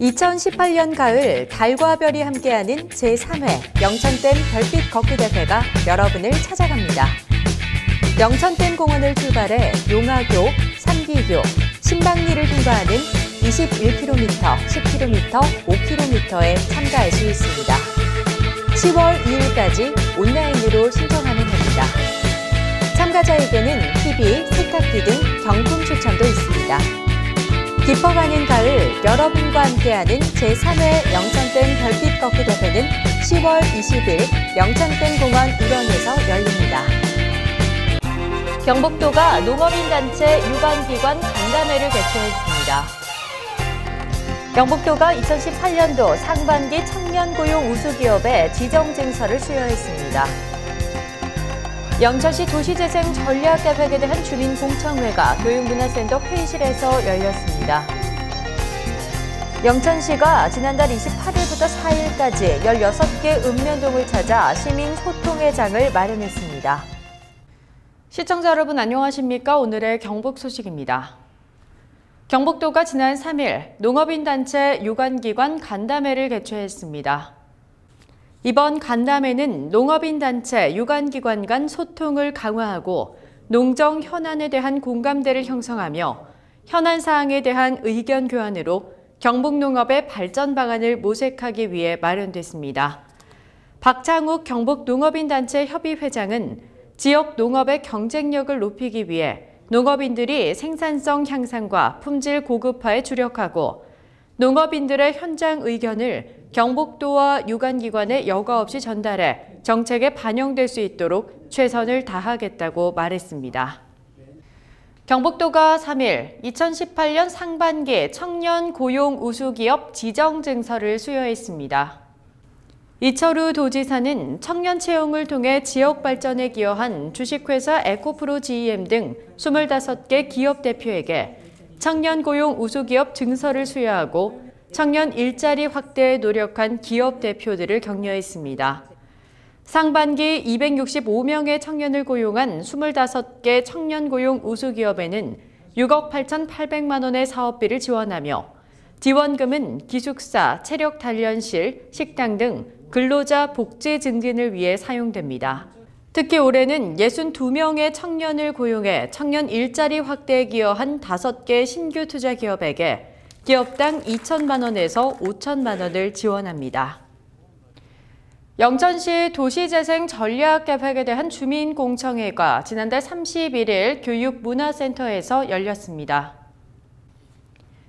2018년 가을 달과 별이 함께하는 제3회 영천댐 별빛 걷기 대회가 여러분을 찾아갑니다. 영천댐 공원을 출발해 용화교, 삼기교, 신방리를 통과하는 21km, 10km, 5km에 참가할 수 있습니다. 10월 2일까지 온라인으로 신청하면 됩니다. 참가자에게는 TV, 세탁기 등 경품 추첨도 있습니다. 깊어가는 가을 여러분과 함께하는 제3회 영천댐 별빛 걷기 대회는 10월 20일 영천댐 공원 일원에서 열립니다. 경북도가 농업인 단체 유관기관 간담회를 개최했습니다. 경북도가 2018년도 상반기 청년 고용 우수기업의 지정 증서를 수여했습니다. 영천시 도시재생 전략계획에 대한 주민공청회가 교육문화센터 회의실에서 열렸습니다. 영천시가 지난달 28일부터 4일까지 16개 읍면동을 찾아 시민 소통회 장을 마련했습니다. 시청자 여러분 안녕하십니까? 오늘의 경북 소식입니다. 경북도가 지난 3일 농업인 단체 유관기관 간담회를 개최했습니다. 이번 간담회는 농업인 단체 유관기관 간 소통을 강화하고 농정 현안에 대한 공감대를 형성하며 현안 사항에 대한 의견 교환으로 경북 농업의 발전 방안을 모색하기 위해 마련됐습니다. 박창욱 경북 농업인 단체 협의회장은 지역 농업의 경쟁력을 높이기 위해 농업인들이 생산성 향상과 품질 고급화에 주력하고 농업인들의 현장 의견을 경북도와 유관기관에 여과 없이 전달해 정책에 반영될 수 있도록 최선을 다하겠다고 말했습니다. 경북도가 3일 2018년 상반기 청년 고용 우수기업 지정 증서를 수여했습니다. 이철우 도지사는 청년 채용을 통해 지역 발전에 기여한 주식회사 에코프로 GM 등 25개 기업 대표에게 청년 고용 우수기업 증서를 수여하고 청년 일자리 확대에 노력한 기업 대표들을 격려했습니다. 상반기 265명의 청년을 고용한 25개 청년 고용 우수기업에는 6억 8,800만 원의 사업비를 지원하며 지원금은 기숙사, 체력 단련실, 식당 등 근로자 복지 증진을 위해 사용됩니다. 특히 올해는 62명의 청년을 고용해 청년 일자리 확대에 기여한 5개 신규 투자 기업에게 기업당 2천만 원에서 5천만 원을 지원합니다. 영천시 도시재생 전략계획에 대한 주민공청회가 지난달 31일 교육문화센터에서 열렸습니다.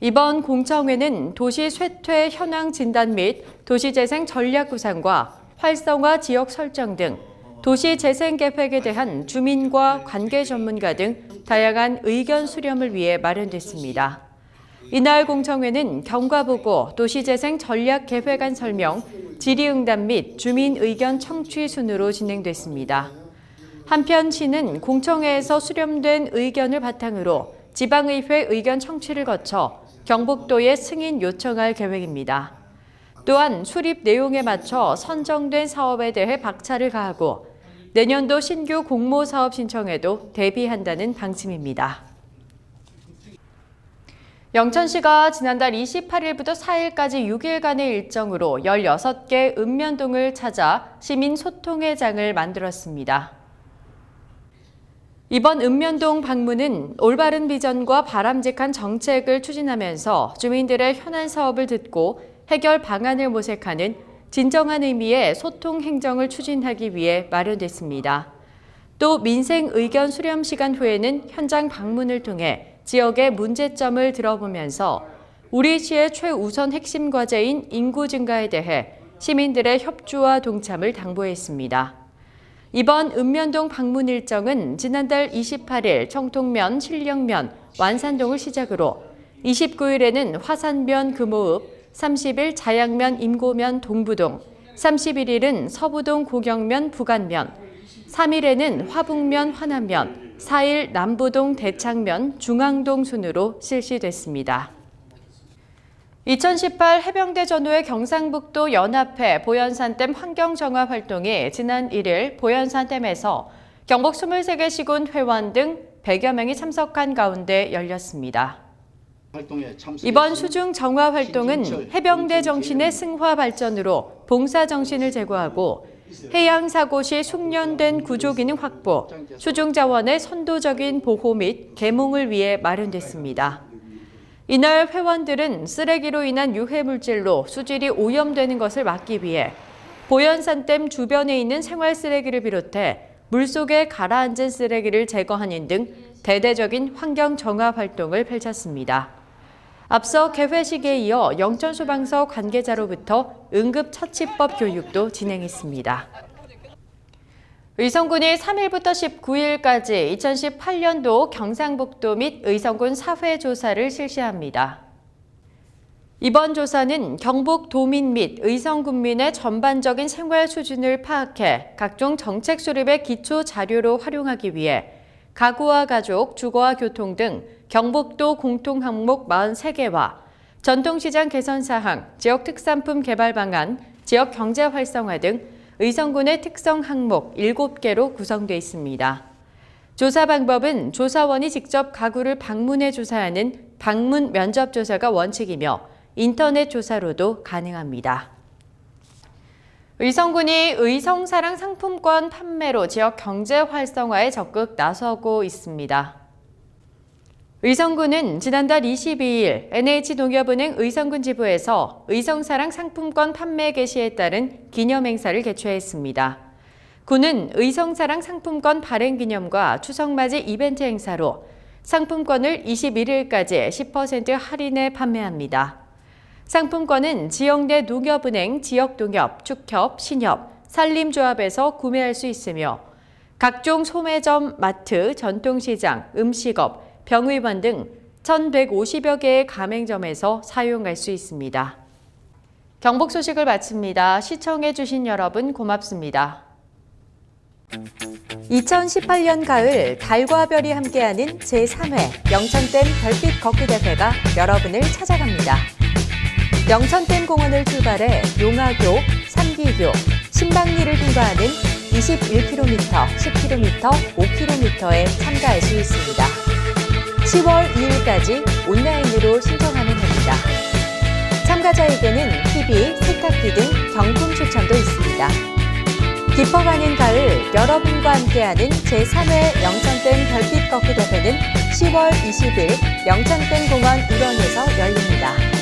이번 공청회는 도시 쇠퇴 현황 진단 및 도시재생 전략 구상과 활성화 지역 설정 등 도시재생 계획에 대한 주민과 관계 전문가 등 다양한 의견 수렴을 위해 마련됐습니다. 이날 공청회는 경과보고 도시재생 전략 계획안 설명, 질의응답 및 주민 의견 청취 순으로 진행됐습니다. 한편 시는 공청회에서 수렴된 의견을 바탕으로 지방의회 의견 청취를 거쳐 경북도에 승인 요청할 계획입니다. 또한 수립 내용에 맞춰 선정된 사업에 대해 박차를 가하고 내년도 신규 공모 사업 신청에도 대비한다는 방침입니다. 영천시가 지난달 28일부터 4일까지 6일간의 일정으로 16개 읍면동을 찾아 시민 소통회 장을 만들었습니다. 이번 읍면동 방문은 올바른 비전과 바람직한 정책을 추진하면서 주민들의 현안 사업을 듣고 해결 방안을 모색하는 진정한 의미의 소통 행정을 추진하기 위해 마련됐습니다. 또 민생 의견 수렴 시간 후에는 현장 방문을 통해 지역의 문제점을 들어보면서 우리 시의 최우선 핵심 과제인 인구 증가에 대해 시민들의 협조와 동참을 당부했습니다. 이번 읍면동 방문 일정은 지난달 28일 청통면, 신령면, 완산동을 시작으로 29일에는 화산면 금호읍, 30일 자양면 임고면 동부동, 31일은 서부동 고경면 부간면, 3일에는 화북면 화남면, 4일 남부동 대창면 중앙동 순으로 실시됐습니다. 2018 해병대 전후의 경상북도 연합회 보현산댐 환경정화 활동이 지난 1일 보현산댐에서 경북 23개 시군 회원 등 100여 명이 참석한 가운데 열렸습니다. 이번 수중 정화 활동은 해병대 정신의 승화 발전으로 봉사 정신을 제고하고 해양 사고 시 숙련된 구조 기능 확보, 수중 자원의 선도적인 보호 및 계몽을 위해 마련됐습니다. 이날 회원들은 쓰레기로 인한 유해 물질로 수질이 오염되는 것을 막기 위해 보현산댐 주변에 있는 생활 쓰레기를 비롯해 물속에 가라앉은 쓰레기를 제거하는 등 대대적인 환경 정화 활동을 펼쳤습니다. 앞서 개회식에 이어 영천소방서 관계자로부터 응급처치법 교육도 진행했습니다. 의성군이 3일부터 19일까지 2018년도 경상북도 및 의성군 사회조사를 실시합니다. 이번 조사는 경북 도민 및 의성 군민의 전반적인 생활 수준을 파악해 각종 정책 수립의 기초 자료로 활용하기 위해 가구와 가족, 주거와 교통 등 경북도 공통 항목 43개와 전통시장 개선 사항, 지역 특산품 개발 방안, 지역 경제 활성화 등 의성군의 특성 항목 7개로 구성되어 있습니다. 조사 방법은 조사원이 직접 가구를 방문해 조사하는 방문 면접 조사가 원칙이며 인터넷 조사로도 가능합니다. 의성군이 의성사랑 상품권 판매로 지역 경제 활성화에 적극 나서고 있습니다. 의성군은 지난달 22일 NH농협은행 의성군 지부에서 의성사랑 상품권 판매 개시에 따른 기념행사를 개최했습니다. 군은 의성사랑 상품권 발행 기념과 추석맞이 이벤트 행사로 상품권을 21일까지 10% 할인해 판매합니다. 상품권은 지역 내 농협은행, 지역농협, 축협, 신협, 산림조합에서 구매할 수 있으며 각종 소매점, 마트, 전통시장, 음식업, 병의원 등 1,150여 개의 가맹점에서 사용할 수 있습니다. 경북 소식을 마칩니다. 시청해주신 여러분 고맙습니다. 2018년 가을 달과 별이 함께하는 제3회 영천댐 별빛 걷기 대회가 여러분을 찾아갑니다. 영천댐 공원을 출발해 용화교, 삼기교, 신방리를 통과하는 21km, 10km, 5km에 참가할 수 있습니다. 10월 2일까지 온라인으로 신청하면 됩니다. 참가자에게는 TV, 세탁기 등 경품 추천도 있습니다. 깊어가는 가을 여러분과 함께하는 제3회 영천댐 별빛 걷기 대회는 10월 20일 영천댐 공원 일원에서 열립니다.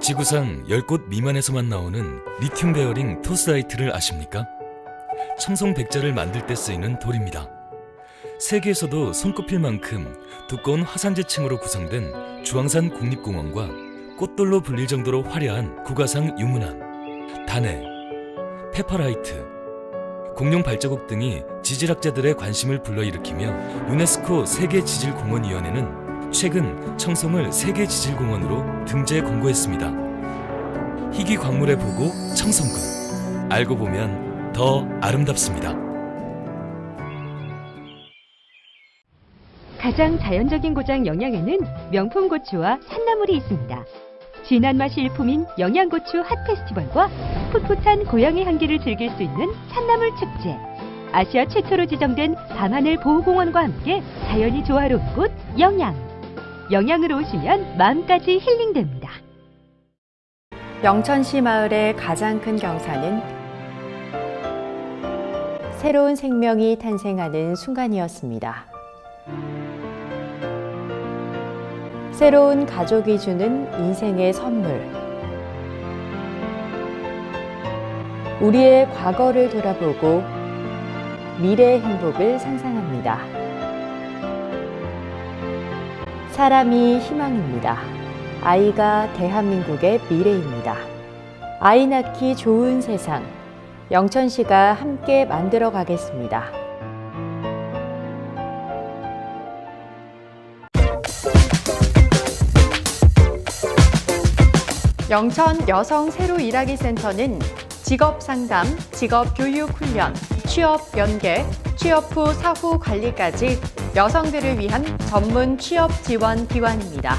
지구상 10곳 미만에서만 나오는 리튬 베어링 토스아이트를 아십니까? 청송 백자를 만들 때 쓰이는 돌입니다. 세계에서도 손꼽힐 만큼 두꺼운 화산재층으로 구성된 주황산 국립공원과 꽃돌로 불릴 정도로 화려한 국가상 유문암, 단해, 페퍼라이트, 공룡 발자국 등이 지질학자들의 관심을 불러일으키며 유네스코 세계지질공원위원회는 최근 청송을 세계지질공원으로 등재 권고했습니다. 희귀 광물의 보고 청송군 알고 보면 더 아름답습니다. 가장 자연적인 고장 영양에는 명품 고추와 산나물이 있습니다. 진한 맛이 일품인 영양고추 핫 페스티벌과 풋풋한 고향의 향기를 즐길 수 있는 산나물 축제. 아시아 최초로 지정된 밤하늘 보호공원과 함께 자연이 조화로운 곳 영양. 영양으로 오시면 마음까지 힐링됩니다. 영천시 마을의 가장 큰 경사는 새로운 생명이 탄생하는 순간이었습니다. 새로운 가족이 주는 인생의 선물. 우리의 과거를 돌아보고 미래의 행복을 상상합니다. 사람이 희망입니다. 아이가 대한민국의 미래입니다. 아이 낳기 좋은 세상. 영천시가 함께 만들어 가겠습니다. 영천 여성 새로 일하기 센터는 직업 상담, 직업 교육 훈련, 취업 연계, 취업 후 사후 관리까지 여성들을 위한 전문 취업 지원 기관입니다.